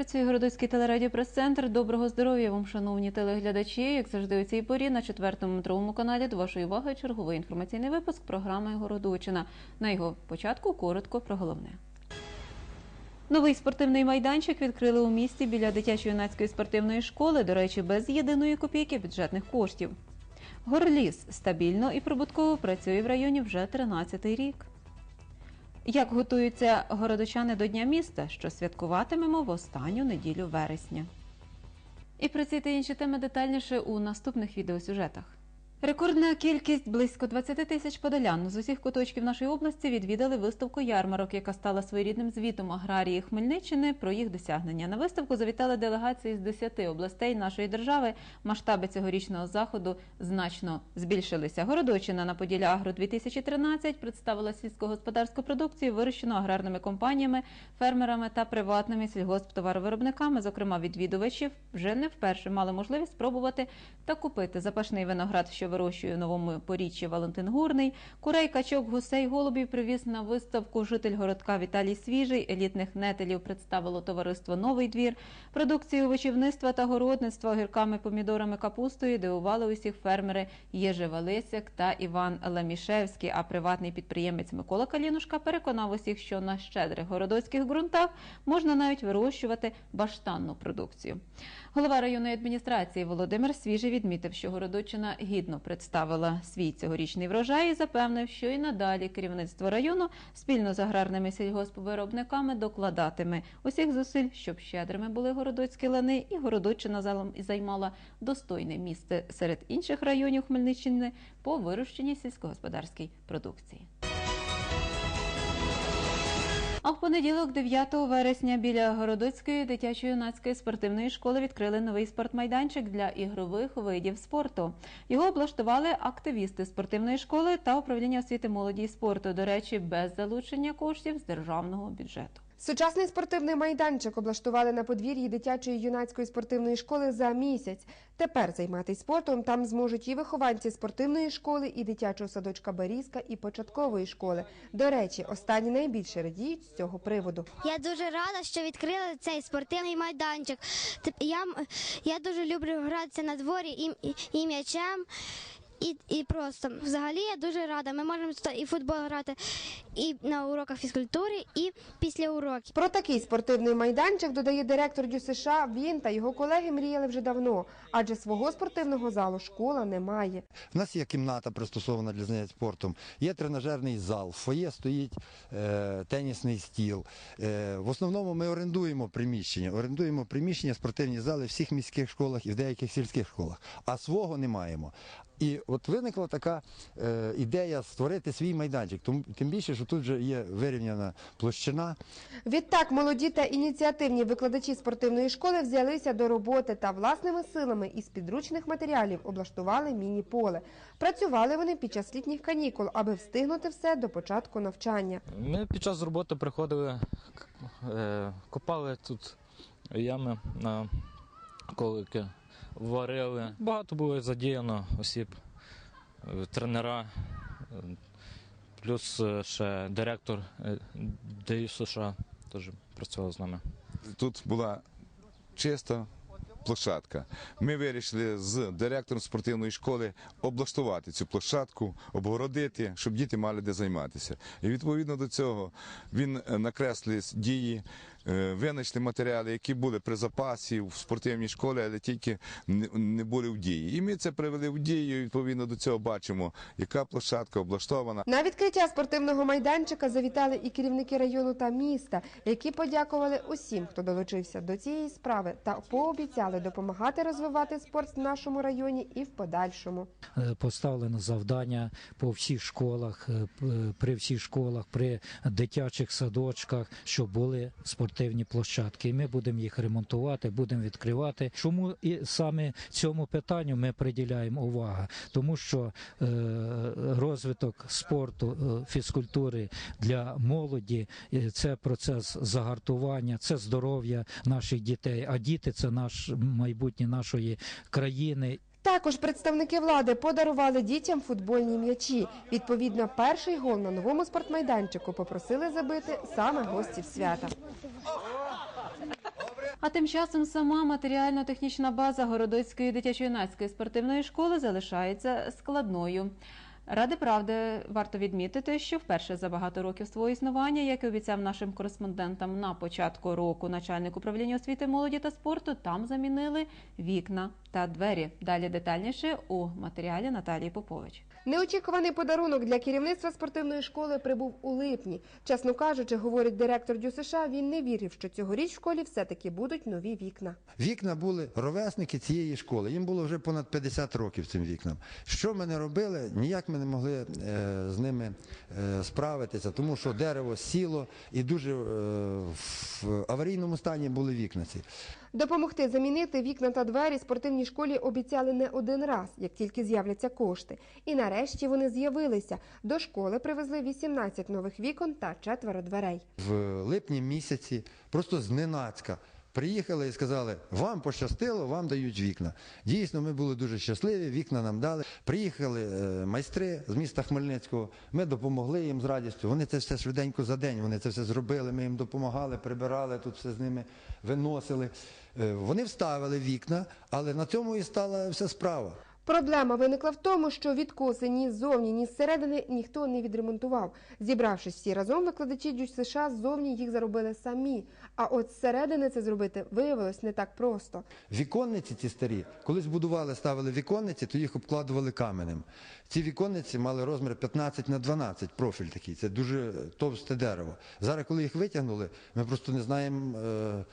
Працює Городоцький телерадіопрес-центр. Доброго здоров'я вам, шановні телеглядачі. Як завжди у цій порі на четвертому метровому каналі до вашої уваги черговий інформаційний випуск програми Городочина. На його початку коротко про головне. Новий спортивний майданчик відкрили у місті біля дитячо-юнацької спортивної школи, до речі, без єдиної копійки бюджетних коштів. Горліс стабільно і прибутково працює в районі вже 13-й рік. Як готуються городочани до Дня міста, що святкуватимемо в останню неділю вересня. І про ці та інші теми детальніше у наступних відеосюжетах. Рекордна кількість близько 20 тисяч подолян з усіх куточків нашої області відвідали виставку ярмарок, яка стала своєрідним звітом аграрії Хмельниччини про їх досягнення. На виставку завітали делегації з 10 областей нашої держави. Масштаби цьогорічного заходу значно збільшилися. Городочина на Поділля Агро 2013 представила сільськогосподарську продукцію, вирощену аграрними компаніями, фермерами та приватними сільгосптоваровиробниками. Зокрема, відвідувачів вже не вперше мали можливість спробувати та купити запашний виноград, що вирощує новому поріччі Валентин Гурний. Курей, качок, гусей, голубів привіз на виставку житель городка Віталій Свіжий. Елітних нетелів представило товариство Новий двір. Продукцію овочівництва та городництва огірками, помідорами, капустою дивували усіх фермери Єжи Валисяк та Іван Ламішевський. А приватний підприємець Микола Калінушка переконав усіх, що на щедрих городоцьких ґрунтах можна навіть вирощувати баштанну продукцію. Голова районної адміністрації Володимир Свіжий відмітив, що Городочина гідно представила свій цьогорічний врожай і запевнив, що і надалі керівництво району спільно з аграрними сільгоспвиробниками докладатиме усіх зусиль, щоб щедрими були городоцькі лани, і Городочина залом- займала достойне місце серед інших районів Хмельниччини по вирощенні сільськогосподарській продукції. А в понеділок, 9 вересня, біля Городоцької дитячо-юнацької спортивної школи відкрили новий спортмайданчик для ігрових видів спорту. Його облаштували активісти спортивної школи та управління освіти молоді і спорту. До речі, без залучення коштів з державного бюджету. Сучасний спортивний майданчик облаштували на подвір'ї дитячої юнацької спортивної школи за місяць. Тепер займатися спортом там зможуть і вихованці спортивної школи, і дитячого садочка Берізка, і початкової школи. До речі, останні найбільше радіють з цього приводу. Я дуже рада, що відкрили цей спортивний майданчик. Я, я дуже люблю гратися на дворі і, і, і м'ячем. І, і просто взагалі я дуже рада. Ми можемо тут і футбол грати і на уроках фізкультури, і після уроків. Про такий спортивний майданчик додає директор ДЮСШ. Він та його колеги мріяли вже давно, адже свого спортивного залу школа не має. У нас є кімната пристосована для заняття спортом, є тренажерний зал, в фоє стоїть е, тенісний стіл. Е, в основному ми орендуємо приміщення, орендуємо приміщення, спортивні зали в всіх міських школах і в деяких сільських школах, а свого не маємо. І от виникла така е, ідея створити свій майданчик. Тому тим більше, що тут вже є вирівняна площина. Відтак молоді та ініціативні викладачі спортивної школи взялися до роботи та власними силами із підручних матеріалів облаштували міні-поле. Працювали вони під час літніх канікул, аби встигнути все до початку навчання. Ми під час роботи приходили, к- е, копали тут ями на колики, варили. Багато було задіяно осіб, е, тренера, е, плюс е, ще директор ДЮ США теж працював з нами. тут була чиста площадка. Ми вирішили з директором спортивної школи облаштувати цю площадку, обгородити, щоб діти мали де займатися. І відповідно до цього він накреслив дії, винайшли матеріали, які були при запасі в спортивній школі, але тільки не- були в дії. І ми це привели в дію. і Відповідно до цього бачимо, яка площадка облаштована. На відкриття спортивного майданчика завітали і керівники району та міста, які подякували усім, хто долучився до цієї справи, та пообіцяли допомагати розвивати спорт в нашому районі і в подальшому. Е, поставлено завдання по всіх школах, е, е, при всіх школах, при дитячих садочках, щоб були спортивні площадки. І ми будемо їх ремонтувати, будемо відкривати. Чому і саме цьому питанню ми приділяємо увагу? Тому що е, розвиток спорту, е, фізкультури для молоді це процес загартування, це здоров'я наших дітей. А діти це наш майбутнє нашої країни. Також представники влади подарували дітям футбольні м'ячі. Відповідно, перший гол на новому спортмайданчику попросили забити саме гостів свята. А тим часом сама матеріально-технічна база Городоцької дитячо-юнацької спортивної школи залишається складною. Ради правди варто відмітити, що вперше за багато років свого існування, як і обіцяв нашим кореспондентам на початку року начальник управління освіти, молоді та спорту, там замінили вікна та двері. Далі детальніше у матеріалі Наталії Попович. Неочікуваний подарунок для керівництва спортивної школи прибув у липні. Чесно кажучи, говорить директор ДЮСШ, він не вірив, що цьогоріч в школі все-таки будуть нові вікна. Вікна були ровесники цієї школи. Їм було вже понад 50 років цим вікнам. Що ми не робили, ніяк ми не могли е, з ними е, справитися, тому що дерево сіло і дуже е, в аварійному стані були вікна ці. Допомогти замінити вікна та двері спортивній школі обіцяли не один раз, як тільки з'являться кошти. І нарешті вони з'явилися. До школи привезли 18 нових вікон та четверо дверей. В липні місяці просто зненацька. Приїхали і сказали, вам пощастило, вам дають вікна. Дійсно, ми були дуже щасливі, вікна нам дали. Приїхали е, майстри з міста Хмельницького, ми допомогли їм з радістю. Вони це все швиденько за день, вони це все зробили, ми їм допомагали, прибирали, тут все з ними виносили. Е, Вони вставили вікна, але на цьому і стала вся справа. Проблема виникла в тому, що відкоси ні ззовні, ні зсередини ніхто не відремонтував. Зібравшись всі разом, викладачі ДЮСШ США ззовні їх заробили самі. А от зсередини це зробити виявилось не так просто. Віконниці ці старі, колись будували, ставили віконниці, то їх обкладували каменем. Ці віконниці мали розмір 15 на 12, профіль такий. Це дуже товсте дерево. Зараз, коли їх витягнули, ми просто не знаємо, е,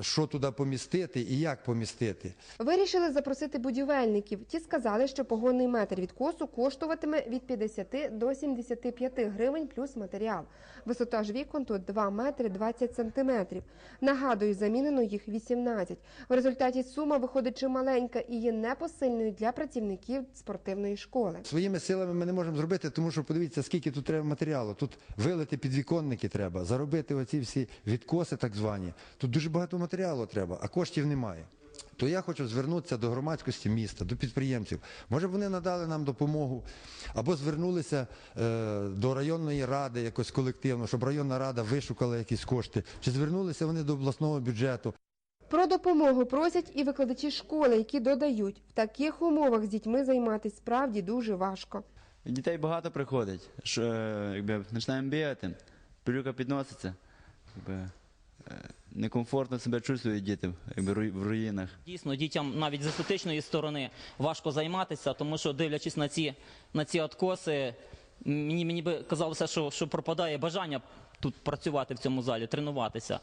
що туди помістити і як помістити. Вирішили запросити будівельників. Ті сказали, що погонний метр відкосу коштуватиме від 50 до 75 гривень плюс матеріал. Висота ж вікон тут 2 метри 20 сантиметрів. Нагадую, замінено їх 18. В результаті сума виходить чималенька і є непосильною для працівників спортивної школи. Своїми силами ми не можемо зробити, тому що подивіться, скільки тут треба матеріалу. Тут вилити підвіконники треба, заробити оці всі відкоси, так звані. Тут дуже багато матеріалу треба, а коштів немає. То я хочу звернутися до громадськості міста, до підприємців. Може, б вони надали нам допомогу, або звернулися е, до районної ради якось колективно, щоб районна рада вишукала якісь кошти, чи звернулися вони до обласного бюджету. Про допомогу просять і викладачі школи, які додають, в таких умовах з дітьми займатися справді дуже важко. Дітей багато приходить, що е, якби починаємо бігати, пилюка підноситься, якби, некомфортно себе чувствують діти якби, в руїнах. Дійсно, дітям навіть з естетичної сторони важко займатися, тому що дивлячись на ці, на ці откоси, мені, мені би казалося, що, що пропадає бажання тут працювати в цьому залі, тренуватися.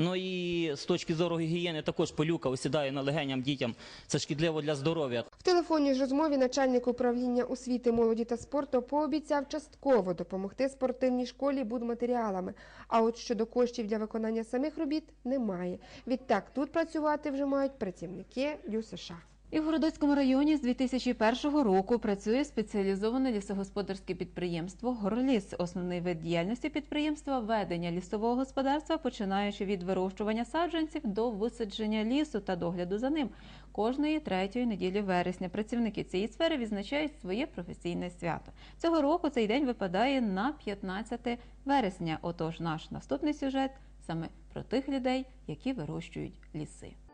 Ну і з точки зору гігієни також пилюка осідає на легеням дітям. Це шкідливо для здоров'я. В телефонній ж розмові начальник управління освіти, молоді та спорту пообіцяв частково допомогти спортивній школі будматеріалами. А от щодо коштів для виконання самих робіт немає. Відтак тут працювати вже мають працівники ДЮСШ. І в Городоцькому районі з 2001 року працює спеціалізоване лісогосподарське підприємство Горліс. Основний вид діяльності підприємства ведення лісового господарства, починаючи від вирощування саджанців до висадження лісу та догляду за ним. Кожної третьої неділі вересня працівники цієї сфери відзначають своє професійне свято. Цього року цей день випадає на 15 вересня. Отож, наш наступний сюжет саме про тих людей, які вирощують ліси.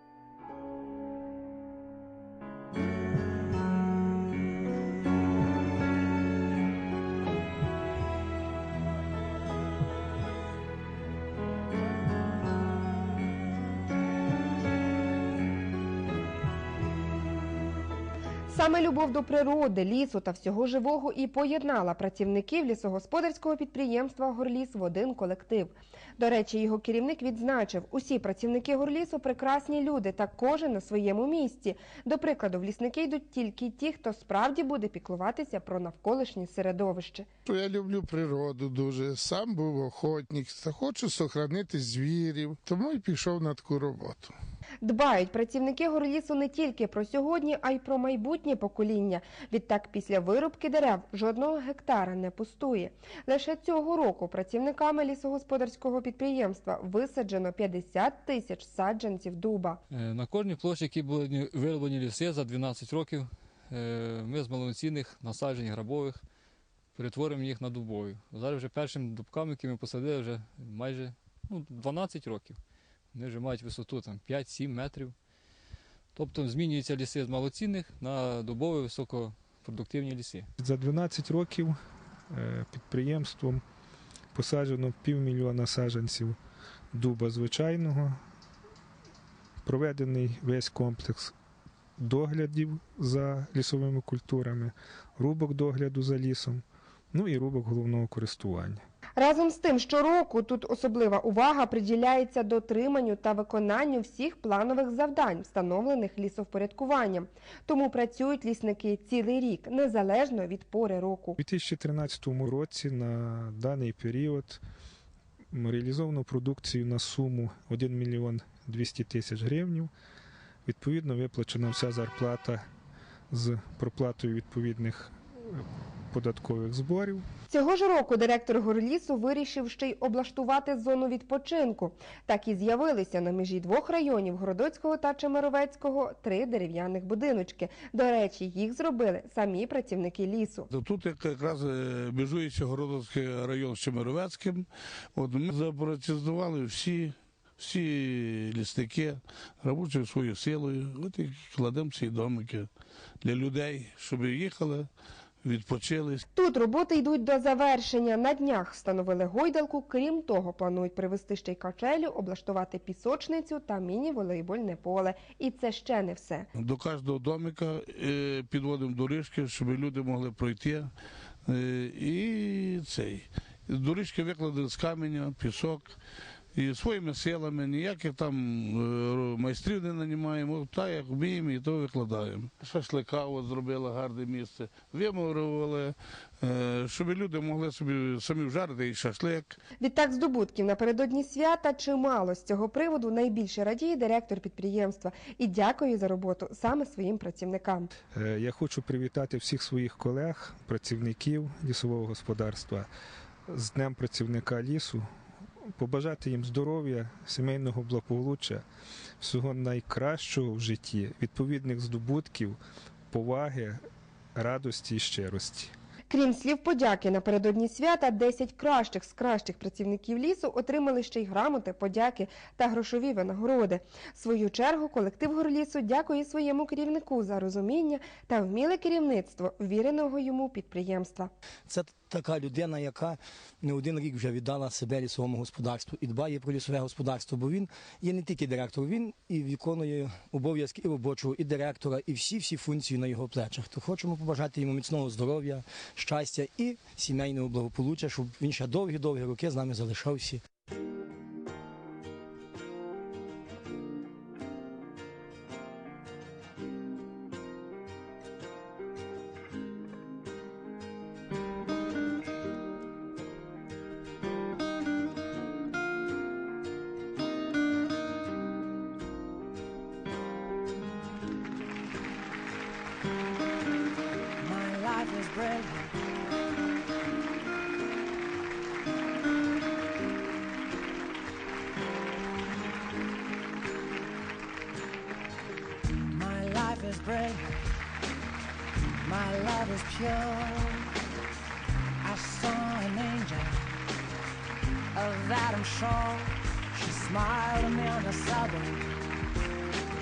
Саме любов до природи, лісу та всього живого і поєднала працівників лісогосподарського підприємства Горліс в один колектив. До речі, його керівник відзначив, усі працівники Горлісу прекрасні люди та кожен на своєму місці. До прикладу, в лісники йдуть тільки ті, хто справді буде піклуватися про навколишнє середовище. Я люблю природу дуже. Сам був охотник, хочу сохранити звірів, тому і пішов на таку роботу. Дбають працівники горлісу не тільки про сьогодні, а й про майбутнє покоління. Відтак, після вирубки дерев жодного гектара не пустує. Лише цього року працівниками лісогосподарського підприємства висаджено 50 тисяч саджанців дуба. Е, На кожній площі, які були вироблені ліси за 12 років, е, ми з малоцінних насаджень грабових перетворимо їх на дубові. Зараз вже першим дубками, які ми посадили, вже майже ну, 12 років. вони вже мають висоту 5-7 метрів. Тобто змінюються ліси з малоцінних на добові високопродуктивні ліси. За 12 років е, підприємством посаджено півмільйона саджанців дуба звичайного. Проведений весь комплекс доглядів за лісовими культурами, рубок догляду за лісом, ну і рубок головного користування. Разом з тим, щороку тут особлива увага приділяється дотриманню та виконанню всіх планових завдань, встановлених лісовпорядкуванням. Тому працюють лісники цілий рік, незалежно від пори року. У 2013 році на даний період реалізовано продукцію на суму 1 мільйон 200 тисяч гривень. Відповідно, виплачена вся зарплата з проплатою відповідних податкових зборів. Цього ж року директор горлісу вирішив ще й облаштувати зону відпочинку. Так і з'явилися на межі двох районів Городоцького та Чемеровецького три дерев'яних будиночки. До речі, їх зробили самі працівники лісу. Тут якраз е, межується Городоцький район з Чемеровецьким. От ми запрацювали всі, всі лісники, робочою своєю силою. От і кладемо ці домики для людей, щоб їхали, відпочили. Тут роботи йдуть до завершення. На днях встановили гойдалку. Крім того, планують привезти ще й качелю, облаштувати пісочницю та міні-волейбольне поле. І це ще не все. До кожного домика е, підводимо доріжки, щоб люди могли пройти. Е, І цей. Доріжки викладені з каменя, пісок. І своїми силами, ніяких там е, майстрів не нанімаємо, так як вміємо, і то викладаємо. Шашлика от зробили гарне місце, вимурували, е, щоб люди могли собі самі вжарити і шашлик. Відтак здобутків напередодні свята чимало. З цього приводу найбільше радіє директор підприємства і дякує за роботу саме своїм працівникам. Е, Я хочу привітати всіх своїх колег, працівників лісового господарства з Днем працівника лісу, побажати їм здоров'я, сімейного благополуччя, всього найкращого в житті, відповідних здобутків, поваги, радості і щирості. Крім слів подяки напередодні свята, 10 кращих з кращих працівників лісу отримали ще й грамоти, подяки та грошові винагороди. В свою чергу колектив горлісу дякує своєму керівнику за розуміння та вміле керівництво ввіреного йому підприємства. Це така людина, яка не один рік вже віддала себе лісовому господарству і дбає про лісове господарство, бо він є не тільки директор, він і виконує обов'язки і робочого, і директора, і всі всі функції на його плечах. То хочемо побажати йому міцного здоров'я, щастя і сімейного благополуччя, щоб він ще довгі-довгі роки з нами залишався. My life is brilliant. My love is pure. I saw an angel. Of that I'm sure. She smiled at me on the subway.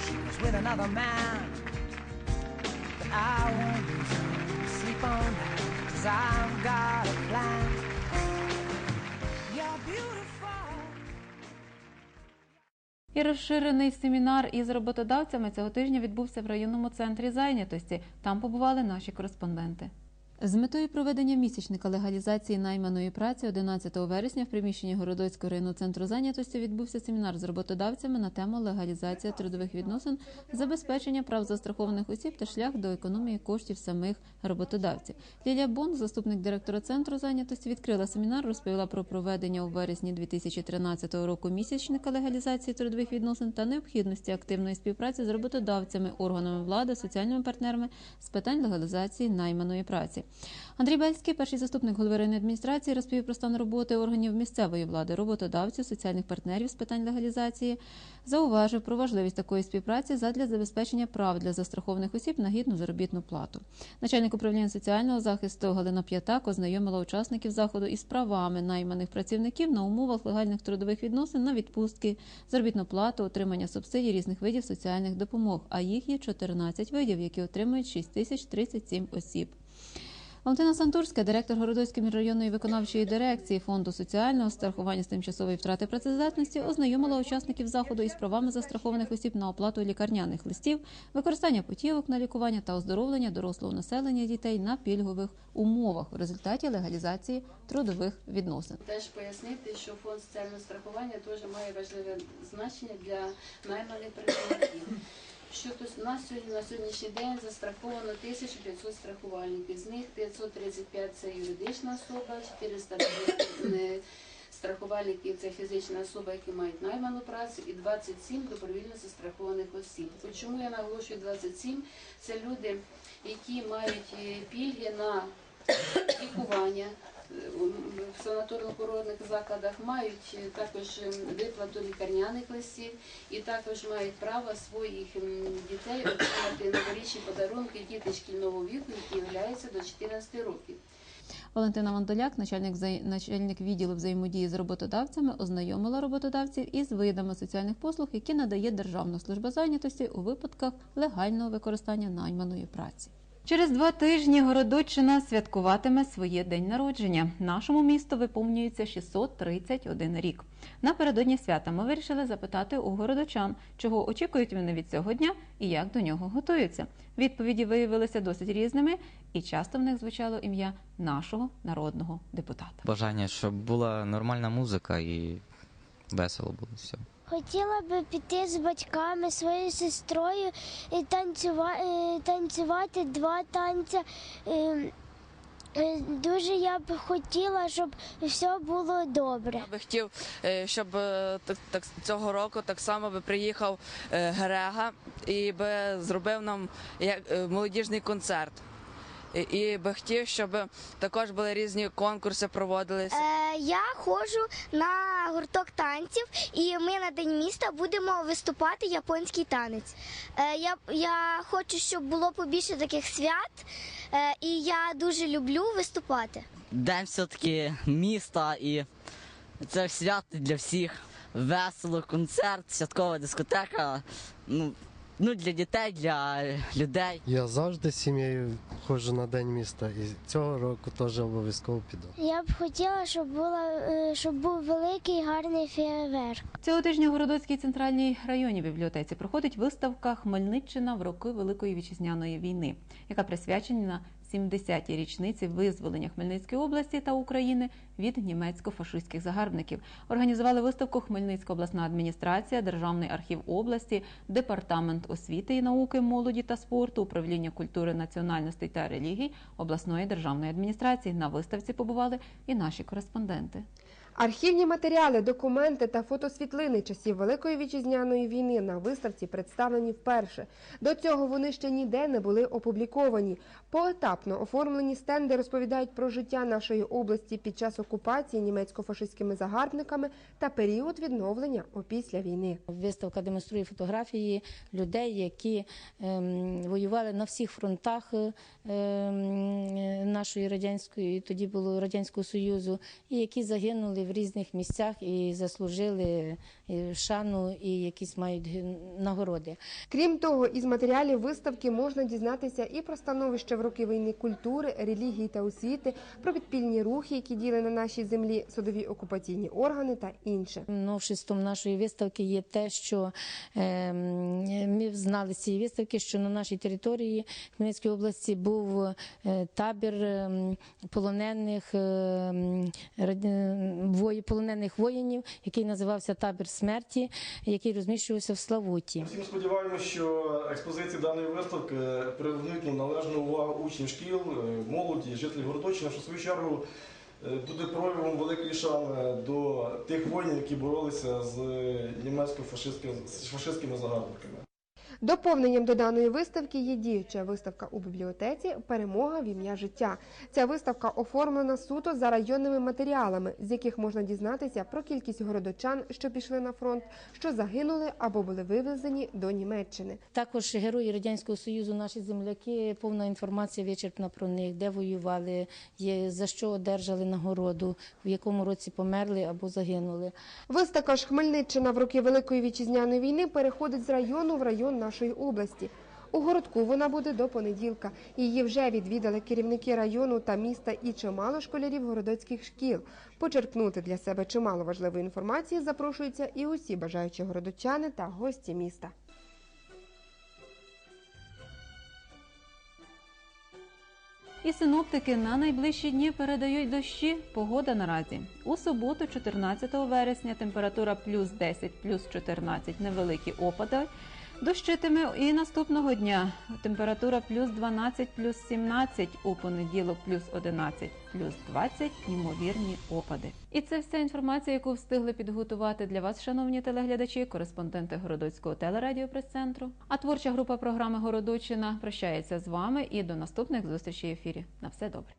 She was with another man. I won't sleep on. Cause I've got a plan. І розширений семінар із роботодавцями цього тижня відбувся в районному центрі зайнятості. Там побували наші кореспонденти. З метою проведення місячника легалізації найманої праці 11 вересня в приміщенні Городоцького районного центру зайнятості відбувся семінар з роботодавцями на тему легалізація трудових відносин, забезпечення прав застрахованих осіб та шлях до економії коштів самих роботодавців. Лілія Бон, заступник директора центру зайнятості, відкрила семінар, розповіла про проведення у вересні 2013 року місячника легалізації трудових відносин та необхідності активної співпраці з роботодавцями, органами влади, соціальними партнерами з питань легалізації найманої праці. Андрій Бельський, перший заступник голови районної адміністрації, розповів про стан роботи органів місцевої влади, роботодавців, соціальних партнерів з питань легалізації. Зауважив про важливість такої співпраці задля забезпечення прав для застрахованих осіб на гідну заробітну плату. Начальник управління соціального захисту Галина П'ятак ознайомила учасників заходу із правами найманих працівників на умовах легальних трудових відносин на відпустки, заробітну плату, отримання субсидій різних видів соціальних допомог. А їх є 14 видів, які отримують 6037 осіб. Валентина Сантурська, директор Городоцької міжрайонної виконавчої дирекції фонду соціального страхування з тимчасової втрати працездатності, ознайомила учасників заходу із правами застрахованих осіб на оплату лікарняних листів, використання путівок на лікування та оздоровлення дорослого населення дітей на пільгових умовах в результаті легалізації трудових відносин. Теж пояснити, що фонд соціального страхування теж має важливе значення для найманих працівників. Що у нас сьогодні на сьогоднішній день застраховано 1500 страхувальників. З них 535 це юридична особа, 400 не страхувальників це фізична особа, які мають найману працю, і 27 добровільно застрахованих осіб. Чому я наголошую 27? Це люди, які мають е, пільги на лікування в санаторно-курортних закладах, мають е, також е, виплату лікарняних листів і також мають право своїх дітей отримати новорічні подарунки діти шкільного віку, які являються до 14 років. Валентина Вандоляк, начальник начальник відділу взаємодії з роботодавцями, ознайомила роботодавців із видами соціальних послуг, які надає Державна служба зайнятості у випадках легального використання найманої праці. Через два тижні Городоччина святкуватиме своє день народження. Нашому місту виповнюється 631 рік. Напередодні свята ми вирішили запитати у городочан, чого очікують вони від цього дня і як до нього готуються. Відповіді виявилися досить різними, і часто в них звучало ім'я нашого народного депутата. Бажання, щоб була нормальна музика і весело було все. Хотіла би піти з батьками, своєю сестрою і танцювати, танцювати два танці. Е, е, Дуже я б хотіла, щоб все було добре. Я би хотів, е, щоб е, так, так цього року так само би приїхав е, Грега і би зробив нам як е, молодіжний концерт. І, би хотів, щоб також були різні конкурси проводились. Е, я ходжу на гурток танців, і ми на день міста будемо виступати японський танець. Е, я, я хочу, щоб було побільше таких свят, е, і я дуже люблю виступати. День все-таки міста і це свято для всіх. Весело, концерт, святкова дискотека. Ну, ну для дітей, для людей. Я завжди з сім'єю ходжу на день міста і цього року теж обов'язково піду. Я б хотіла, щоб була е, щоб був великий гарний фейерверк. Цього тижня в Городоцькій центральній районній бібліотеці проходить виставка Хмельниччина в роки Великої вітчизняної війни, яка присвячена 70-й річниці визволення Хмельницької області та України від німецько-фашистських загарбників. Організували виставку Хмельницька обласна адміністрація, Державний архів області, Департамент освіти і науки, молоді та спорту, управління культури, національностей та релігій обласної державної адміністрації. На виставці побували і наші кореспонденти. Архівні матеріали, документи та фотосвітлини часів Великої вітчизняної війни на виставці представлені вперше. До цього вони ще ніде не були опубліковані. Поетапно оформлені стенди розповідають про життя нашої області під час окупації німецько-фашистськими загарбниками та період відновлення опісля війни. Виставка демонструє фотографії людей, які ем, воювали на всіх фронтах ем, нашої радянської, тоді було радянського союзу, і які загинули в різних місцях і заслужили е, шану і якісь мають нагороди. Крім того, із матеріалів виставки можна дізнатися і про становище в роки війни культури, релігії та освіти, про підпільні рухи, які діли на нашій землі, судові окупаційні органи та інше. Новшеством нашої виставки є те, що е, ми знали з цієї виставки, що на нашій території Хмельницької області був е, табір е, полонених, е, вої- полонених воїнів, який називався табір смерті, який розміщувався в Славуті. Всім сподіваємося, що експозиції даної виставки привернуть належну увагу учнів шкіл, е, молоді, жителів Городоччини, що в свою чергу е, буде проявом великої шани до тих воїнів, які боролися з німецько-фашистськими фашистськими загарбниками. Доповненням до даної виставки є діюча виставка у бібліотеці Перемога в ім'я життя. Ця виставка оформлена суто за районними матеріалами, з яких можна дізнатися про кількість городочан, що пішли на фронт, що загинули або були вивезені до Німеччини. Також герої радянського союзу, наші земляки, повна інформація вичерпна про них, де воювали, за що одержали нагороду, в якому році померли або загинули. Виставка ж Хмельниччина в роки Великої вітчизняної війни переходить з району в район нашої області. У городку вона буде до понеділка. Її вже відвідали керівники району та міста і чимало школярів городоцьких шкіл. Почерпнути для себе чимало важливої інформації запрошуються і усі бажаючі городочани та гості міста. І синоптики на найближчі дні передають дощі. Погода наразі. У суботу, 14 вересня, температура плюс 10, плюс 14, невеликі опади. Дощитиме і наступного дня. Температура плюс 12, плюс 17, у понеділок плюс 11, плюс 20, ймовірні опади. І це вся інформація, яку встигли підготувати для вас, шановні телеглядачі, кореспонденти Городоцького телерадіопрес-центру. А творча група програми Городочина прощається з вами і до наступних зустрічей в ефірі. На все добре.